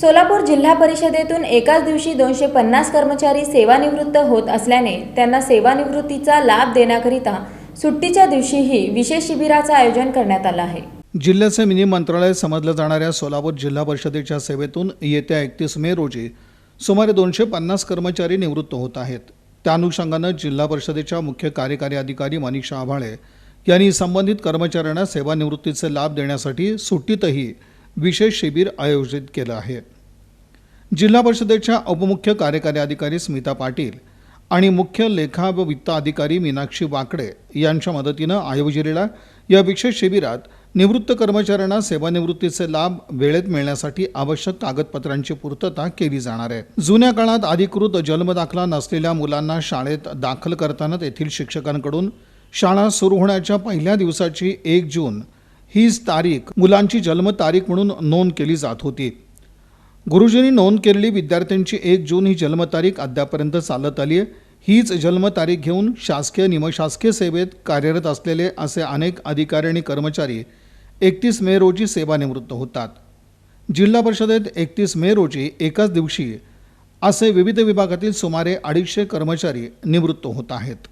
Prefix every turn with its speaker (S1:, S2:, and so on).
S1: सोलापूर जिल्हा परिषदेतून एकाच दिवशी दोनशे पन्नास कर्मचारी सेवानिवृत्त होत असल्याने त्यांना सेवानिवृत्तीचा लाभ देण्याकरिता सुट्टीच्या दिवशीही विशेष शिबिराचं आयोजन करण्यात आलं आहे.
S2: जिल्ह्याचे मिनी मंत्रालय समजलं जाणाऱ्या सोलापूर जिल्हा परिषदेच्या सेवेतून येत्या एकतीस मे रोजी सुमारे दोनशे पन्नास कर्मचारी निवृत्त होत आहेत. त्या अनुषंगानं जिल्हा परिषदेच्या मुख्य कार्यकारी अधिकारी मनीषा आभाळे यांनी संबंधित कर्मचाऱ्यांना सेवानिवृत्तीचे लाभ देण्यासाठी सुट्टीतही विशेष शिबिर आयोजित केलं आहे. जिल्हा परिषदेच्या उपमुख्य कार्यकारी अधिकारी स्मिता पाटील आणि मुख्य लेखा व वित्त अधिकारी मीनाक्षी वाकडे यांच्या मदतीनं आयोजिलेल्या या विशेष शिबिरात निवृत्त कर्मचाऱ्यांना सेवानिवृत्तीचे लाभ वेळेत मिळण्यासाठी आवश्यक कागदपत्रांची पूर्तता केली जाणार आहे. जुन्या काळात अधिकृत जन्मदाखला नसलेल्या मुलांना शाळेत दाखल करताना तेथील शिक्षकांकडून शाळा सुरू होण्याच्या पहिल्या दिवसाची एक जून हीच तारीख मुलांची जन्मतारीख म्हणून नोंद केली जात होती. गुरुजींनी नोंद केलेली विद्यार्थ्यांची एक जून ही जन्मतारीख अद्यापर्यंत चालत आली आहे हीच जन्मतारीख घेऊन शासकीय निमशासकीय सेवेत कार्यरत असलेले असे अनेक अधिकारी आणि कर्मचारी एकतीस मे रोजी सेवानिवृत्त होतात. जिल्हा परिषदेत एकतीस मे रोजी एकाच दिवशी असे विविध विभागातील सुमारे अडीचशे कर्मचारी निवृत्त होत आहेत.